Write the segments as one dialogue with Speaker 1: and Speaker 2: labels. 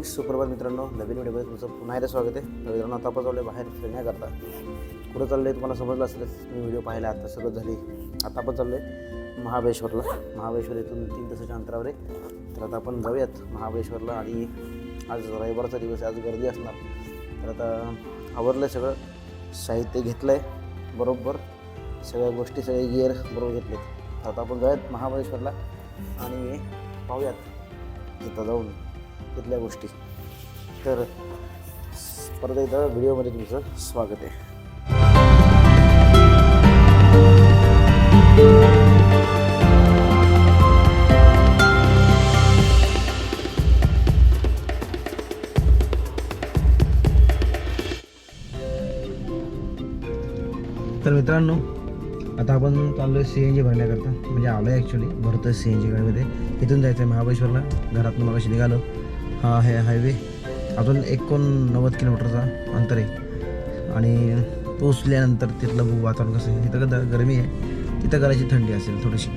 Speaker 1: Morning सुप्रभात मित्रांनो. नवीन व्हिडिओमध्ये तुमचं पुन्हा एकदा स्वागत आहे. तर मित्रांनो आता आपण चाललो बाहेर फिरण्याकरता. कुठं चाललं आहे तुम्हाला समजलं असेलच मी व्हिडिओ पाहिला आता सगळं झाली. आता आपण चाललो आहे महाबळेश्वरला. महाबळेश्वर इथून तीन तासाच्या अंतरावर आहे. तर आता आपण जाऊयात महाबळेश्वरला आणि आज रविवारचा दिवस आहे आज गर्दी असणार. तर आता आवरलं आहे सगळं. साहित्य घेतलं आहे बरोबर. सगळ्या गोष्टी सगळे गिअर बरोबर घेतलेत. आता आपण जाऊयात महाबळेश्वरला आणि पाहूयात. तिथं जाऊन. तिथल्या गोष्टी. तर परत एकदा व्हिडिओमध्ये तुमचं स्वागत आहे. तर मित्रांनो आता आपण चाललो आहे सी एन जी भरण्याकरता. म्हणजे आलो आहे ॲक्च्युली भरतो आहे सी एन जी गाडीमध्ये. इथून जायचं आहे महाबळेश्वरला. घरातून मग निघालो. हा आहे हायवे अजून एकोणनव्वद किलोमीटरचा अंतर आहे. आणि पोचल्यानंतर तिथलं बघू वातावरण कसं आहे? तिथं कसं गरमी आहे तिथं करायची थंडी असेल थोडीशी.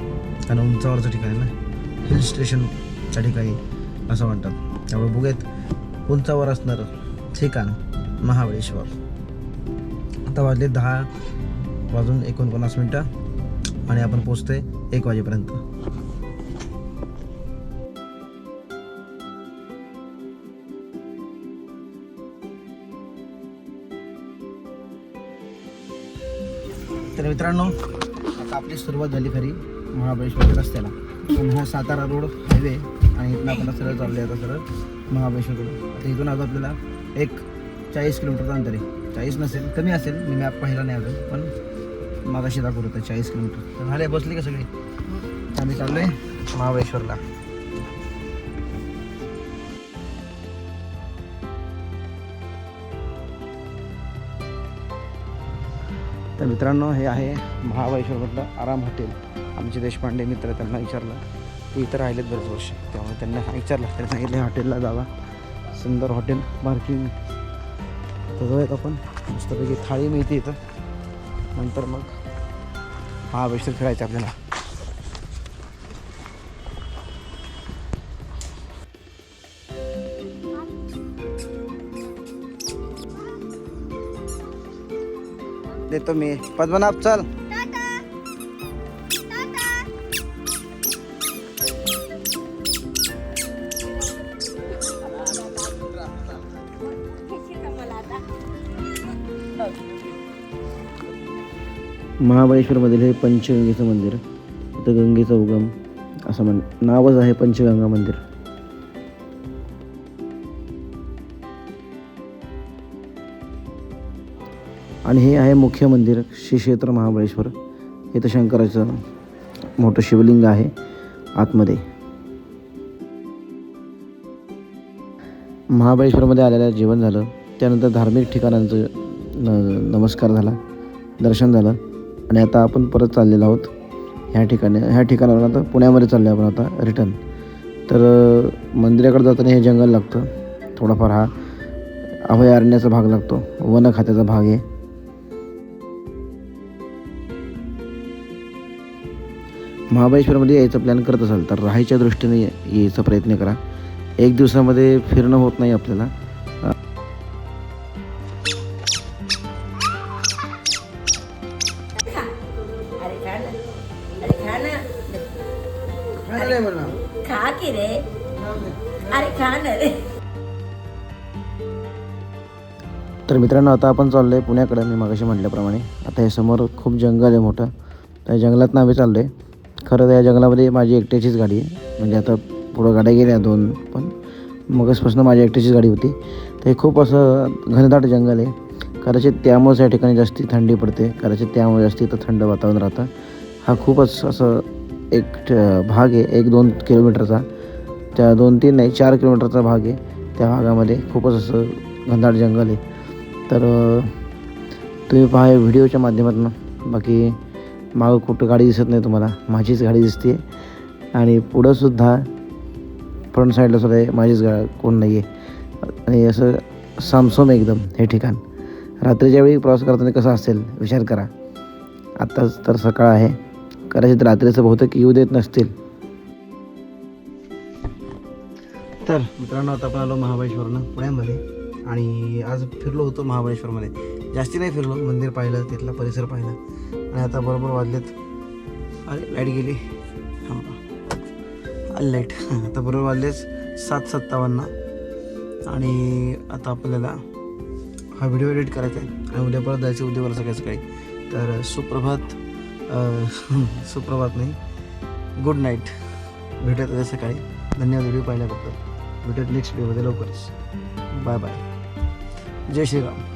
Speaker 1: कारण उंचावरचं ठिकाण आहे ना? हिल स्टेशनच्या ठिकाणी असं म्हणतात. त्यामुळे बघूयात उंचावर असणारं ठिकाण महाबळेश्वर. आता वाजले दहा वाजून एकोणपन्नास मिनटं आणि आपण पोचतोय एक वाजेपर्यंत. तर मित्रांनो आता आपली सुरुवात झाली खरी महाबळेश्वरच्या रस्त्याला. पण हा सातारा रोड हायवे आणि इथून आपण सरळ चाललो आहे आता सरळ महाबळेश्वरकडून आता इथून आज आपल्याला एक चाळीस किलोमीटरचं अंतर आहे. चाळीस नसेल कमी असेल मी मॅप पाहिला नाही अजून पण मागाशी दाखवत होतं चाळीस किलोमीटर. तर झाले बसली का सगळी? आम्ही चाललो आहे महाबळेश्वरला. तर मित्रांनो हे आहे महाबळेश्वरमधलं आराम हॉटेल. आमचे देशपांडे मित्र त्यांना विचारलं ते इथं राहिलेत बरेच वर्ष. त्यामुळे त्यांना विचारलं त्यांनी सांगितलं हॉटेलला जावा. सुंदर हॉटेल पार्किंग. तर जाऊयात आपण. मस्तपैकी थाळी मिळते इथं. नंतर मग महाबळेश्वर फिरायचं आपल्याला. देतो मी. पद्मनाभ चल. महाबळेश्वरमधील हे पंचगंगेचं मंदिर इथं गंगेचा उगम असं म्हण नावच आहे पंचगंगा मंदिर. आणि हे आहे मुख्य मंदिर श्री क्षेत्र महाबळेश्वर. इथं शंकराचं मोठं शिवलिंग आहे आतमध्ये. महाबळेश्वरमध्ये आलेलं जेवण झालं. त्यानंतर धार्मिक ठिकाणांचं न नमस्कार झाला दर्शन झालं. आणि आता आपण परत चाललेलो आहोत ह्या ठिकाणी ह्या ठिकाणावर आता पुण्यामध्ये चाललो आहे आपण आता रिटर्न. तर मंदिराकडे जाताना हे जंगल लागतं. थोडाफार हा अभयारण्याचा भाग लागतो. वन खात्याचा भाग आहे. महाबळेश्वरमध्ये यायचा प्लॅन करत असाल तर राहायच्या दृष्टीने यायचा प्रयत्न करा. एक दिवसामध्ये फिरणं होत नाही आपल्याला.
Speaker 2: खा की रे अरे खा ना रे
Speaker 1: तर मित्रांनो आता आपण चाललो आहे पुण्याकडे. मी मागाशी म्हटल्याप्रमाणे आता हे समोर खूप जंगल आहे मोठं. त्या जंगलात आम्ही चाललो आहे खरं तर या जंगलामध्ये माझी एकट्याचीच गाडी आहे. म्हणजे आता पुढं गाड्या गेल्या दोन पण मगसपासून माझी एकट्याचीच गाडी होती. तर हे खूप असं घनदाट जंगल आहे. कदाचित त्यामुळेच या ठिकाणी जास्ती थंडी पडते. कदाचित त्यामुळे जास्ती इथं थंड वातावरण राहतं. हा खूपच असं एक ठ- भाग आहे. एक दोन किलोमीटरचा. त्या दोन तीन नाही चार किलोमीटरचा भाग आहे. त्या भागामध्ये खूपच असं घनदाट जंगल आहे. तर तुम्ही पहा व्हिडिओच्या माध्यमातून. बाकी मागं कुठं गाडी दिसत नाही तुम्हाला माझीच गाडी दिसते. आणि पुढंसुद्धा फ्रंट साईडला सुद्धा आहे, माझीच गा कोण नाही आहे आणि असं सामसोम एकदम हे ठिकाण. रात्रीच्या वेळी प्रवास करताना कसं असेल विचार करा. आत्ताच तर सकाळ आहे. कदाचित रात्रीचं बहुतेक येऊ देत नसतील. तर मित्रांनो आता आपण आलो महाबळेश्वरनं पुण्यामध्ये. आणि आज फिरलो होतो महाबळेश्वरमध्ये. जास्ती नाही फिरलो मंदिर पाहिलं तिथला परिसर पाहिला. आणि आता बरोबर वाजलेत. अरे लाइट गेली. थांबा. लाइट. आता बरोबर वाजलेच सात सत्तावन्न. आणि आता आपल्याला हा व्हिडिओ एडिट करायचा आहे. आणि उद्या परत जायचं उद्या परत सकाळी काही. तर सुप्रभात सुप्रभात नाही. गुड नाईट भेटत उद्या सकाळी. धन्यवाद व्हिडिओ पाहिल्याबद्दल. भेटत नेक्स्ट व्हिडिओमध्ये लवकरच. बाय बाय जय श्रीराम.